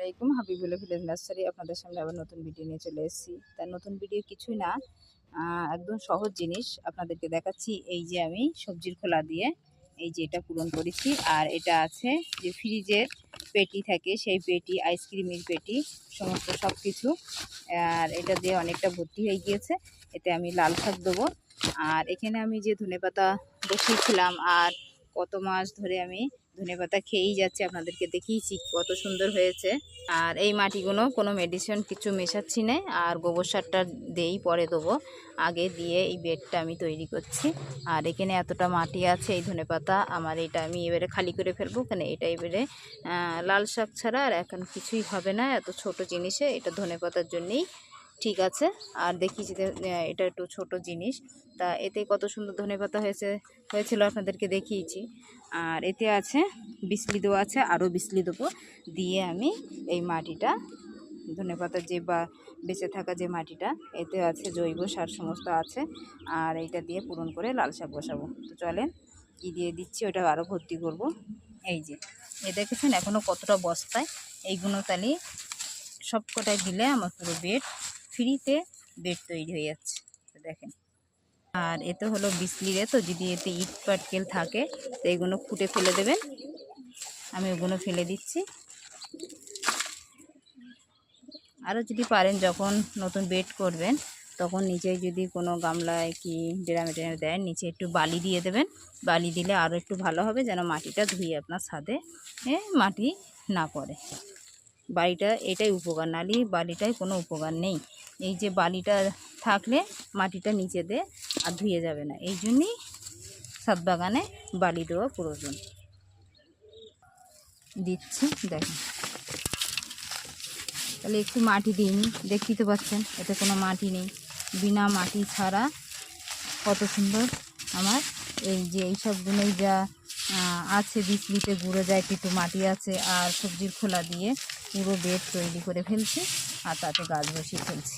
আলাইকুম Habibullah village nursery. আপনাদের সামনে আবার নতুন ভিডিও নিয়ে চলে এসেছি। তার নতুন ভিডিও কিছুই না একদম সহজ জিনিস আপনাদেরকে দেখাচ্ছি। এই যে আমি সবজির খোলা দিয়ে এই যে এটা পূরণ করেছি, আর এটা আছে যে ফ্রিজের পেটি থাকে, সেই পেটি আইসক্রিমের পেটি, সমস্ত সব কিছু আর এটা দিয়ে অনেকটা ভর্তি হয়ে গিয়েছে। এতে আমি লাল শাক দেবো। আর এখানে আমি যে ধনেপাতা বসিয়েছিলাম, আর কত মাস ধরে আমি ধনেপাতা খেয়েই যাচ্ছে আপনাদেরকে দেখিয়েছি কত সুন্দর হয়েছে। আর এই মাটিগুলো কোনো মেডিসিন কিছু মেশাচ্ছি না আর গোবর সারটা দিয়েই পরে দেবো। আগে দিয়ে এই বেডটা আমি তৈরি করছি। আর এখানে এতটা মাটি আছে এই ধনেপাতা আমার এটা আমি এবারে খালি করে ফেলব। কেন এটা এবারে লাল শাক ছাড়া আর এখন কিছুই হবে না এত ছোট জিনিসে এটা ধনেপাতার জন্যেই ঠিক আছে। আর দেখিয়েছি যে, এটা একটু ছোট জিনিস। তা এতে কত সুন্দর ধনেপাতা হয়েছে হয়েছিল আপনাদেরকে দেখিয়েছি। আর এতে আছে বিসলি দেওয়া আছে, আরও বিসলি দেবো। দিয়ে আমি এই মাটিটা, ধনে ধনেপাতার যে বা বেঁচে থাকা যে মাটিটা, এতে আছে জৈব সার সমস্ত আছে। আর এইটা দিয়ে পূরণ করে লাল শাক বসাবো। তো চলেন, কী দিয়ে দিচ্ছি ওটা আরও ভর্তি করব। এই যে, এ দেখেছেন এখনও কতটা বস্তায়, এইগুলো তাহলে সব কটায় দিলে আমার পুরো বেড ফ্রিতে বেড তৈরি হয়ে যাচ্ছে। দেখেন। আর এতে হলো বিসলিরে তো, যদি এতে ইট পাটকেল থাকে, তো এগুলো ফুটে ফেলে দেবেন। আমি ওগুলো ফেলে দিচ্ছি। আরও যদি পারেন, যখন নতুন বেড করবেন, তখন নিচে যদি কোনো গামলায় কি ড্রামে টেনে দেয় নিচে একটু বালি দিয়ে দেবেন। বালি দিলে আরও একটু ভালো হবে, যেন মাটিটা ধুয়ে আপনার ছাদে মাটি না পড়ে। বাড়িটা এটাই উপকার নালি বালিটায় কোনো উপকার নেই। এই যে বালিটা থাকলে মাটিটা নিচে দে আর ধুয়ে যাবে না। এই জন্যই ছাদ বাগানে বালি দেওয়া প্রয়োজন। দিচ্ছি দেখেন তাহলে একটু মাটি দিইনি দেখতেই তো পাচ্ছেন, এতে কোনো মাটি নেই। বিনা মাটি ছাড়া কত সুন্দর আমার এই যে এই সবগুলোই যা আছে বিচলিতে গুঁড়ো যায় একটু মাটি আছে আর সবজির খোলা দিয়ে পুরো বেড তৈরি করে ফেলছি আর তাতে গাছ বসিয়ে ফেলছি।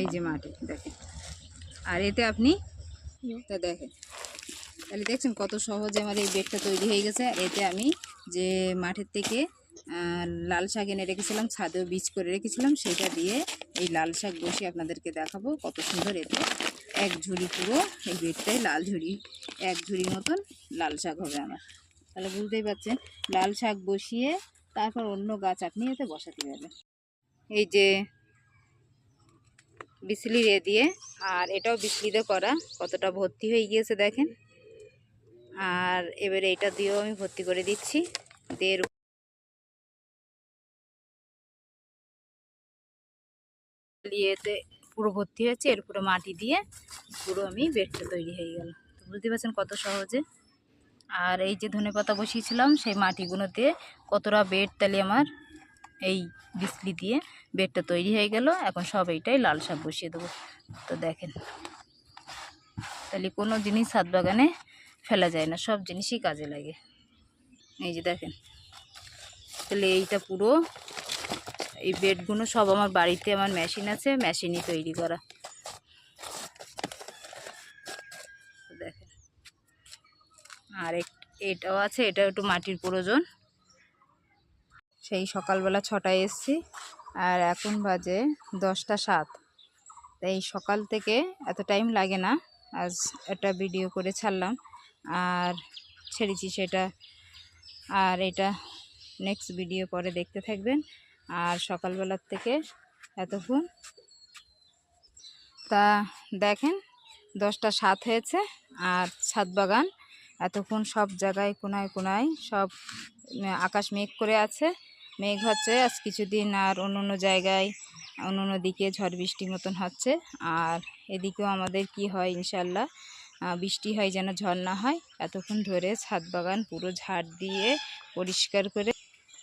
এই যে মাটি দেখেন। আর এতে আপনি তা দেখেন। তাহলে দেখছেন কত সহজে আমার এই বেডটা তৈরি হয়ে গেছে। এতে আমি যে মাঠের থেকে লাল শাক এনে রেখেছিলাম ছাদেও বীজ করে রেখেছিলাম সেটা দিয়ে এই লাল শাক বসিয়ে আপনাদেরকে দেখাবো কত সুন্দর এতে এক ঝুড়ি পুরো এই বেডটাই লাল ঝুড়ি এক ঝুড়ি মতন লাল শাক হবে আমার। তাহলে বুঝতেই পারছেন লাল শাক বসিয়ে তারপর অন্য গাছ আপনি এতে বসাতে পারবেন। এই যে বিসলি দিয়ে আর এটাও বিসলিতে করা, কতটা ভর্তি হয়ে গিয়েছে দেখেন। আর এবারে এটা দিয়েও আমি ভর্তি করে দিচ্ছি। দের ইয়েতে পুরো ভর্তি হয়েছে এর মাটি দিয়ে পুরো আমি বেডটা তৈরি হয়ে গেল। তো বুঝতে পারছেন কত সহজে। আর এই যে ধনেপাতা বসিয়েছিলাম, সেই মাটিগুলো দিয়ে কতটা বেড তাহলে আমার এই বিসলি দিয়ে বেডটা তৈরি হয়ে গেল। এখন সব এইটাই লাল শাক বসিয়ে দেবো। তো দেখেন, তাহলে কোনো জিনিস ছাদ বাগানে ফেলা যায় না, সব জিনিসই কাজে লাগে। এই যে দেখেন, তাহলে এইটা পুরো, এই বেডগুলো সব আমার বাড়িতে আমার মেশিন আছে, মেশিনই তৈরি করা। দেখেন, আর এটাও আছে এটা একটু মাটির প্রয়োজন। সেই সকালবেলা ছটায় এসছি আর এখন বাজে দশটা সাত। তাই সকাল থেকে এত টাইম লাগে না। আজ একটা ভিডিও করে ছাড়লাম। আর ছেড়েছি সেটা। আর এটা নেক্সট ভিডিও পরে দেখতে থাকবেন। আর সকালবেলার থেকে এতক্ষণ। তা দেখেন, দশটা সাত হয়েছে আর ছাদ বাগান। এতক্ষণ সব জায়গায় কোনায় কোনায় সব, আকাশ মেঘ করে আছে। মেঘ হচ্ছে, আজ কিছুদিন আর অন্য অন্য জায়গায় অন্য অন্য দিকে ঝড় বৃষ্টি মতন হচ্ছে। আর এদিকেও আমাদের কি হয় ইনশাল্লাহ বৃষ্টি হয় যেন ঝড় না হয়, এতক্ষণ ধরে ছাদ বাগান পুরো ঝাড় দিয়ে পরিষ্কার করে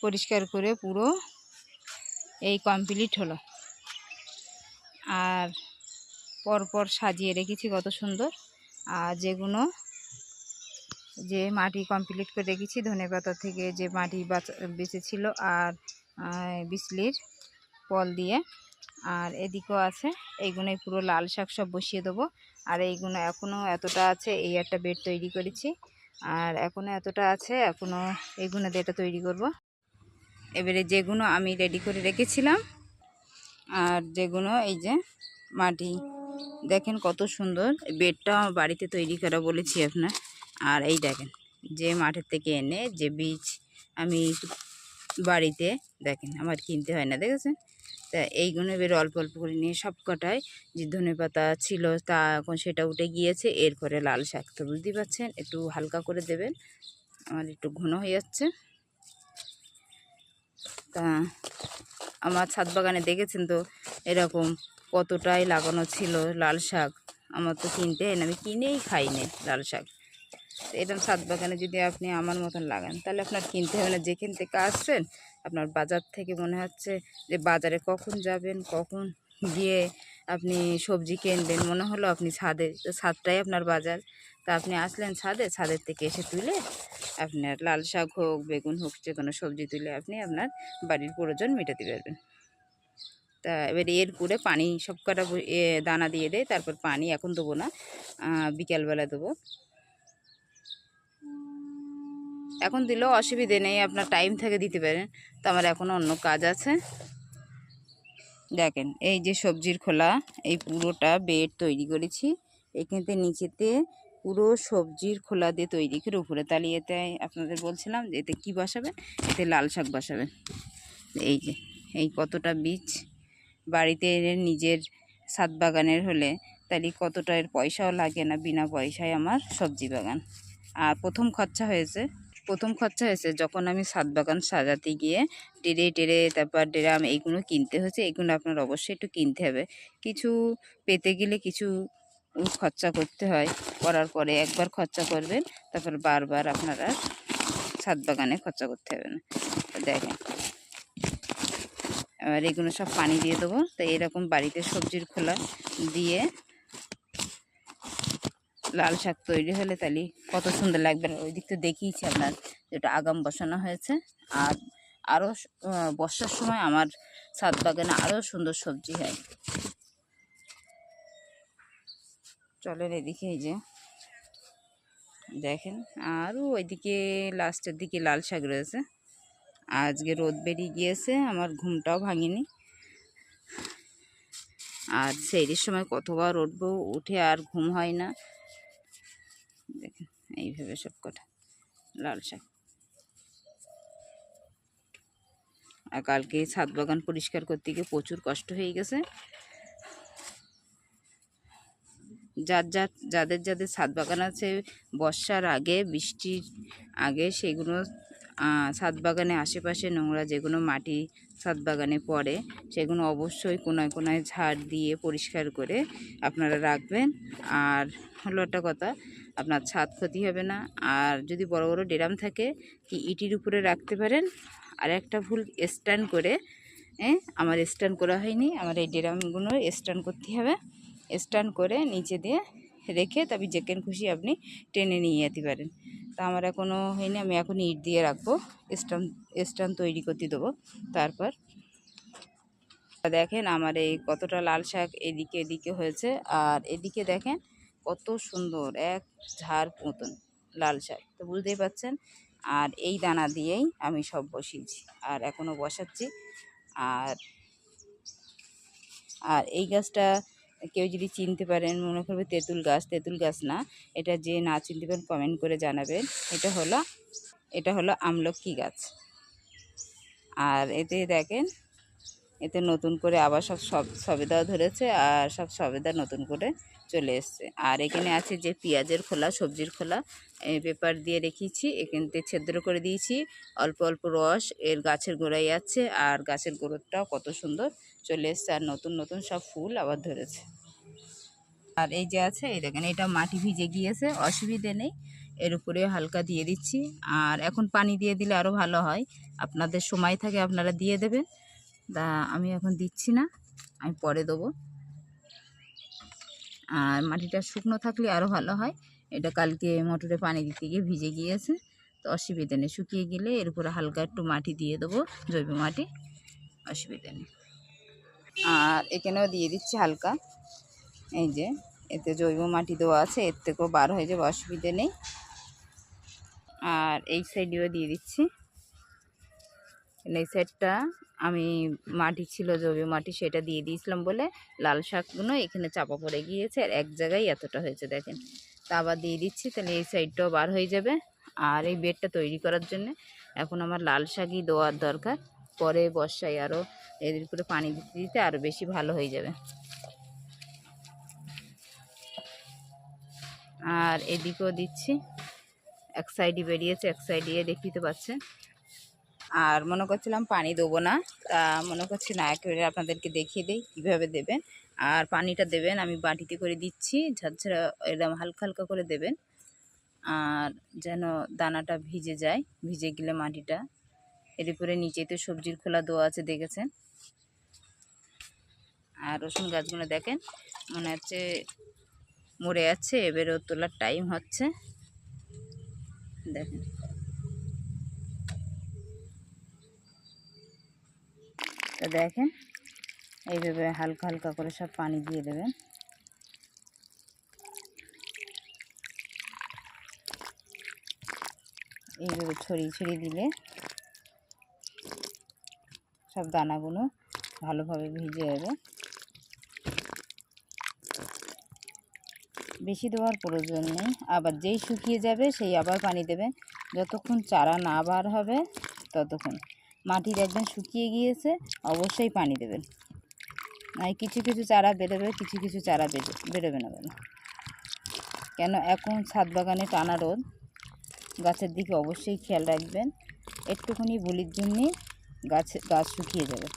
পরিষ্কার করে পুরো এই কমপ্লিট হলো। আর পরপর সাজিয়ে রেখেছি কত সুন্দর, আর যেগুলো যে মাটি কমপ্লিট করে রেখেছি ধনেপাতা থেকে যে মাটি বাঁচা, বেঁচেছিল আর বিসলির পল দিয়ে। আর এদিকেও আছে, এইগুলোই পুরো লাল শাক সব বসিয়ে দেবো। আর এইগুলো এখনও এতটা আছে, এই একটা বেড তৈরি করেছি। আর এখনও এতটা আছে এখনও এইগুলো এটা তৈরি করব। এবারে যেগুলো আমি রেডি করে রেখেছিলাম, আর যেগুলো এই যে মাটি, দেখেন কত সুন্দর। বেডটা আমার বাড়িতে তৈরি করা বলেছি আপনার। আর এই দেখেন, যে মাঠের থেকে এনে যে বীজ আমি বাড়িতে দেখেন, আমার কিনতে হয় না, দেখেছেন? তা এইগুলো এবার অল্প অল্প করে নিয়ে সব কটায় যে ধনে পাতা ছিল তা এখন সেটা উঠে গিয়েছে, এরপরে লাল শাক তো বুঝতেই পারছেন, একটু হালকা করে দেবেন, আমার একটু ঘন হয়ে যাচ্ছে। তা আমার ছাদ বাগানে দেখেছেন তো, এরকম কতটাই লাগানো ছিল লাল শাক, আমার তো কিনতে হয় না, আমি কিনেই খাই না লাল শাক। এরকম ছাদ বাগানে যদি আপনি আমার মতন লাগান, তাহলে আপনার কিনতে হবে না। যেখান থেকে আসছেন আপনার বাজার থেকে মনে হচ্ছে যে বাজারে কখন যাবেন, কখন গিয়ে আপনি সবজি কিনবেন, মনে হলো আপনি ছাদে, ছাদটাই আপনার বাজার। তা আপনি আসলেন ছাদে, ছাদের থেকে এসে তুলে আপনার লাল শাক হোক, বেগুন হোক, যে কোনো সবজি তুলে আপনি আপনার বাড়ির প্রয়োজন মেটাতে পারবেন। তা এবার এর করে পানি, সব কটা দানা দিয়ে দেয়, তারপর পানি এখন দেবো না বিকালবেলা দেবো। এখন দিলেও অসুবিধে নেই, আপনার টাইম থেকে দিতে পারেন। তো আমার এখনও অন্য কাজ আছে। দেখেন, এই যে সবজির খোলা, এই পুরোটা বেড তৈরি করেছি। এখানতে নিচেতে পুরো সবজির খোলা দিয়ে তৈরি করে উপরে তালিয়ে আপনাদের বলছিলাম যে এতে কী বসাবেন এতে লাল শাক বসাবেন এই যে, এই কতটা বীজ বাড়িতে নিজের ছাদ বাগানের হলে, তাহলে কতটা এর পয়সাও লাগে না, বিনা পয়সায় আমার সবজি বাগান। আর প্রথম খরচা হয়েছে প্রথম খরচা হয়েছে যখন আমি সাত বাগান সাজাতে গিয়ে টেরে টেরে তারপর ড্রাম এইগুলো কিনতে হয়েছে এইগুলো আপনার অবশ্যই একটু কিনতে হবে। কিছু পেতে গেলে কিছু খরচা করতে হয়, করার পরে একবার খরচা করবেন, তারপর বারবার আপনারা ছাদ বাগানে খরচা করতে হবে না। দেখেন। এবার এগুলো সব পানি দিয়ে দেবো, তো এরকম বাড়িতে সবজির খোলা দিয়ে লাল শাক তৈরি হলে তাহলে কত সুন্দর লাগবে ওই দিক তো দেখিয়েছি আপনার যেটা আগাম বসানো হয়েছে। আর আরও বর্ষার সময় আমার ছাদ বাগানে আরও সুন্দর সবজি হয়। চলেন এদিকে এই যে, দেখেন আরও ওইদিকে লাস্টের দিকে লাল শাক রয়েছে। আজকে রোদ বেরিয়ে গিয়েছে, আমার ঘুমটাও ভাঙেনি। আর সেইটির সময় কতবার উঠবো, উঠে আর ঘুম হয় না। দেখেন, এইভাবে সব কটা লাল শাক। আর কালকে ছাদ বাগান পরিষ্কার করতে গিয়ে প্রচুর কষ্ট হয়ে গেছে। যার যার, যাদের যাদের ছাদ বাগান আছে, বর্ষার আগে, বৃষ্টির আগে, সেগুলো ছাদ বাগানে আশেপাশে নোংরা যেগুলো মাটি ছাদ বাগানে পড়ে, সেগুলো অবশ্যই কোনায় কোনায় ঝাড় দিয়ে পরিষ্কার করে আপনারা রাখবেন। আর হলো একটা কথা আপনার ছাদ ক্ষতি হবে না। আর যদি বড় বড় ড্রাম থাকে, কি ইটির উপরে রাখতে পারেন। আর একটা ভুল, স্ট্যান্ড করে হ্যাঁ আমার স্ট্যান্ড করা হয়নি। আমার এই ড্রামগুলো স্ট্যান্ড করতে হবে। স্ট্যান্ড করে নিচে দিয়ে রেখে তবে যেখান খুশি আপনি টেনে নিয়ে যেতে পারেন। তা আমার এখনও হয়নি, আমি এখন ইট দিয়ে রাখব। স্ট্যান্ড স্ট্যান্ড তৈরি করতে দেবো। তারপর দেখেন আমার এই কতটা লাল শাক এদিকে এদিকে হয়েছে। আর এদিকে দেখেন কত সুন্দর, এক ঝাড় মতন লাল শাক। তো বুঝতেই পাচ্ছেন আর এই দানা দিয়েই আমি সব বসিয়েছি, আর এখনও বসাচ্ছি। আর আর এই গাছটা কেউ যদি চিনতে পারেন, মনে করবে তেঁতুল গাছ। তেঁতুল গাছ না, এটা যে না চিনতে পারেন কমেন্ট করে জানাবেন। এটা হলো এটা হলো আমলকি গাছ। আর এতে দেখেন, এতে নতুন করে আবার সব সব সবেদাও ধরেছে, আর সব সবেদা নতুন করে চলে এসছে। আর এখানে আছে যে পেঁয়াজের খোলা, সবজির খোলা পেপার দিয়ে রেখেছি। এখানতে ছেদ্র করে দিয়েছি। অল্প অল্প রস, এর গাছের গোড়ায় আছে আর গাছের গোড়াটাও কত সুন্দর চলে এসছে আর নতুন নতুন সব ফুল আবার ধরেছে। আর এই যে আছে, এই দেখেন এটা মাটি ভিজে গিয়েছে, অসুবিধে নেই। এর উপরে হালকা দিয়ে দিচ্ছি। আর এখন পানি দিয়ে দিলে আরও ভালো হয়। আপনাদের সময় থাকে, আপনারা দিয়ে দেবেন। তা আমি এখন দিচ্ছি না, আমি পরে দেবো। আর মাটিটা শুকনো থাকলে আরও ভালো হয়। এটা কালকে মোটরে পানি দিতে গিয়ে ভিজে গিয়েছে। তো অসুবিধা নেই। শুকিয়ে গেলে এর উপরে হালকা একটু মাটি দিয়ে দেবো, জৈব মাটি। অসুবিধা নেই। আর এখানেও দিয়ে দিচ্ছি হালকা। এই যে, এতে জৈব মাটি দেওয়া আছে। এর থেকেও বার হয়ে যাবে, অসুবিধে নেই। আর এই সাইডেও দিয়ে দিচ্ছি। এই সাইডটা আমি মাটি ছিল, জৈব মাটি সেটা দিয়ে দিয়েছিলাম বলে লাল শাকগুলো এখানে চাপা পড়ে গিয়েছে আর এক জায়গায় এতটা হয়েছে দেখেন। তা আবার দিয়ে দিচ্ছি, তাহলে এই সাইডটাও বার হয়ে যাবে। আর এই বেডটা তৈরি করার জন্য এখন আমার লাল শাকই দেওয়ার দরকার। পরে বর্ষায় আরও এদের করে পানি দিতে দিতে আরও বেশি ভালো হয়ে যাবে। আর এদিকেও দিচ্ছি, এক সাইডে বেরিয়েছে, এক সাইডে দেখতে পাচ্ছেন। আর মনে করছিলাম পানি দেবো না। তা মনে করছি না একেবারে আপনাদেরকে দেখিয়ে দিই কীভাবে দেবেন। আর পানিটা দেবেন, আমি বাটিতে করে দিচ্ছি ঝাড়ঝাড়া এরকম হালকা হালকা করে দেবেন। আর যেন দানাটা ভিজে যায়, ভিজে গেলে মাটিটা। এর উপরে নিচে তো সবজির খোলা দেওয়া আছে, দেখেছেন? আর রসুন গাছগুলো দেখেন, মনে হচ্ছে মরে যাচ্ছে এবারেও তোলার টাইম হচ্ছে। দেখেন। তো দেখেন, এইভাবে হালকা হালকা করে সব পানি দিয়ে দেবেন। এইভাবে ছড়িয়ে ছড়িয়ে দিলে সব দানাগুলো ভালোভাবে ভিজে যাবে। বেশি দেওয়ার প্রয়োজন নেই। আবার যেই শুকিয়ে যাবে সেই আবার পানি দেবেন। যতক্ষণ চারা না বার হবে, ততক্ষণ। মাটি একদম শুকিয়ে গিয়েছে, অবশ্যই পানি দেবেন। নয় কিছু কিছু চারা বেরোবে কিছু কিছু চারা বেরো বেরোবে না কেন? কেন এখন ছাদ বাগানে টানা রোদ, গাছের দিকে অবশ্যই খেয়াল রাখবেন। একটুখানি বলির জন্যে গাছ গাছ শুকিয়ে যাবে।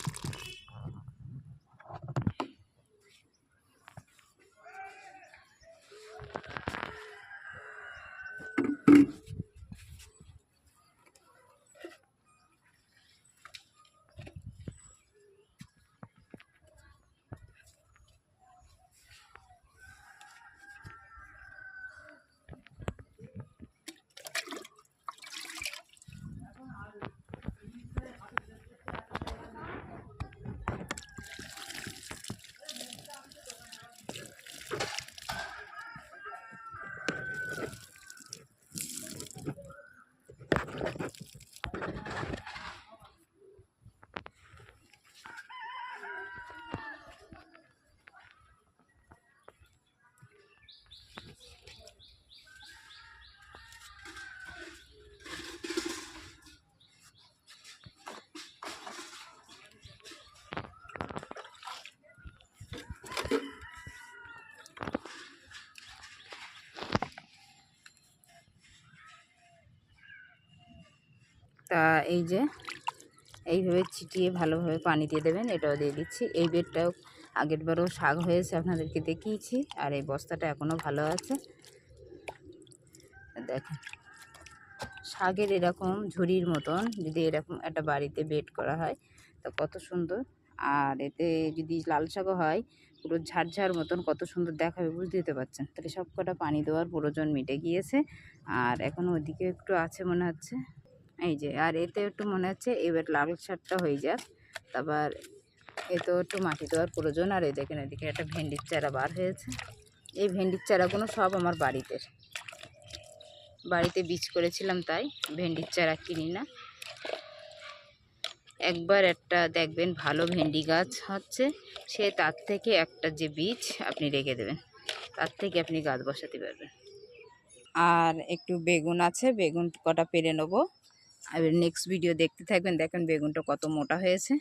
তা এই যে, এইভাবে ছিটিয়ে ভালোভাবে পানি দিয়ে দেবেন, এটাও দিয়ে দিচ্ছি। এই বেডটাও আগের বারও শাক হয়েছে, আপনাদেরকে দেখিয়েছি, আর এই বস্তাটা এখনও ভালো আছে। দেখেন, শাকের এরকম ঝুড়ির মতন যদি এরকম একটা বাড়িতে বেড করা হয়, তো কত সুন্দর। আর এতে যদি লাল শাকও হয়, পুরো ঝাড়ঝাড় মতন কত সুন্দর দেখাবে, বুঝতে পারছেন। তাহলে সব কটা পানি দেওয়ার প্রয়োজন মিটে গিয়েছে। আর এখন ওদিকে একটু আছে মনে হচ্ছে। এই যে আর এতে একটু মনে হচ্ছে এবার লাল শাকটা হয়ে যাক। তারপর এতেও একটু মাটি দেওয়ার প্রয়োজন, আর এই দেখেন এদিকে একটা ভেন্ডির চারা বার হয়েছে। এই ভেন্ডির চারাগুলো সব আমার বাড়িতে। বাড়িতে বীজ করেছিলাম তাই ভেন্ডির চারা কিনি না। একবার একটা দেখবেন ভালো ভেন্ডি গাছ হচ্ছে, সে তার থেকে একটা যে বীজ আপনি রেখে দেবেন, তার থেকে আপনি গাছ বসাতে পারবেন। আর একটু বেগুন আছে, বেগুন কটা পেরে নেব। আর নেক্সট ভিডিও দেখতে থাকবেন। দেখেন বেগুনটা কত মোটা হয়েছে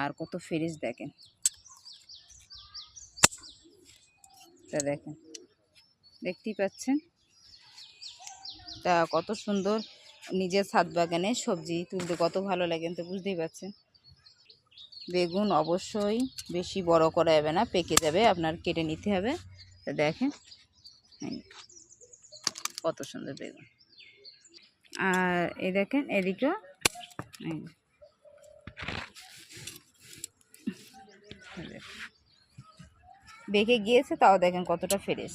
আর কত ফ্রেশ দেখেন। তা দেখেন, দেখতেই পাচ্ছেন? তা কত সুন্দর নিজের ছাদ বাগানে সবজি তুলতে কত ভালো লাগে তো বুঝতেই পারছেন বেগুন অবশ্যই বেশি বড় করা যাবে না, পেকে যাবে, আপনার কেটে নিতে হবে। তা দেখেন কত সুন্দর বেগুন। আর এই দেখেন এদিকেও। বেঁকে গিয়েছে, তাও দেখেন কতটা ফ্রেশ।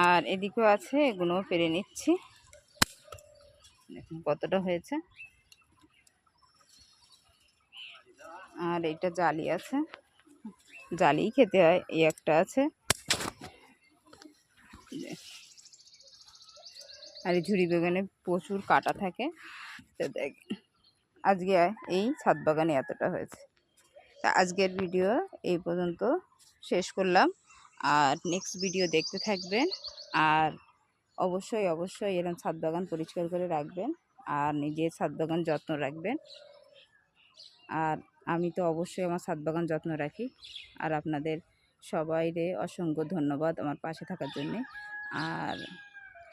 আর এদিকেও আছে, এগুলোও পেরে নিচ্ছি। দেখুন কতটা হয়েছে। আর এটা জালি আছে। জালি খেতে হয়, এই একটা আছে। আর এই ঝুড়ি বেগুনে প্রচুর কাটা থাকে। তো দেখ, আজকে এই ছাদ বাগানে এতটা হয়েছে। তা আজকের ভিডিও এই পর্যন্ত শেষ করলাম। আর নেক্সট ভিডিও দেখতে থাকবেন। আর অবশ্যই অবশ্যই এরকম ছাদ বাগান পরিষ্কার করে রাখবেন। আর নিজের ছাদ বাগান যত্ন রাখবেন। আর আমি তো অবশ্যই আমার ছাদ বাগান যত্ন রাখি। আর আপনাদের সবাইরে অসংখ্য ধন্যবাদ আমার পাশে থাকার জন্যে। আর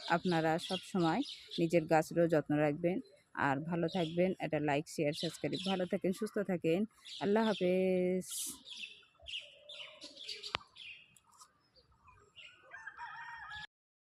আপনারা সব সময় নিজের গাছেরও যত্ন রাখবেন। আর ভালো থাকবেন, এটা লাইক শেয়ার সাবস্ক্রাইব ভালো থাকেন, সুস্থ থাকেন। আল্লাহ হাফেজ।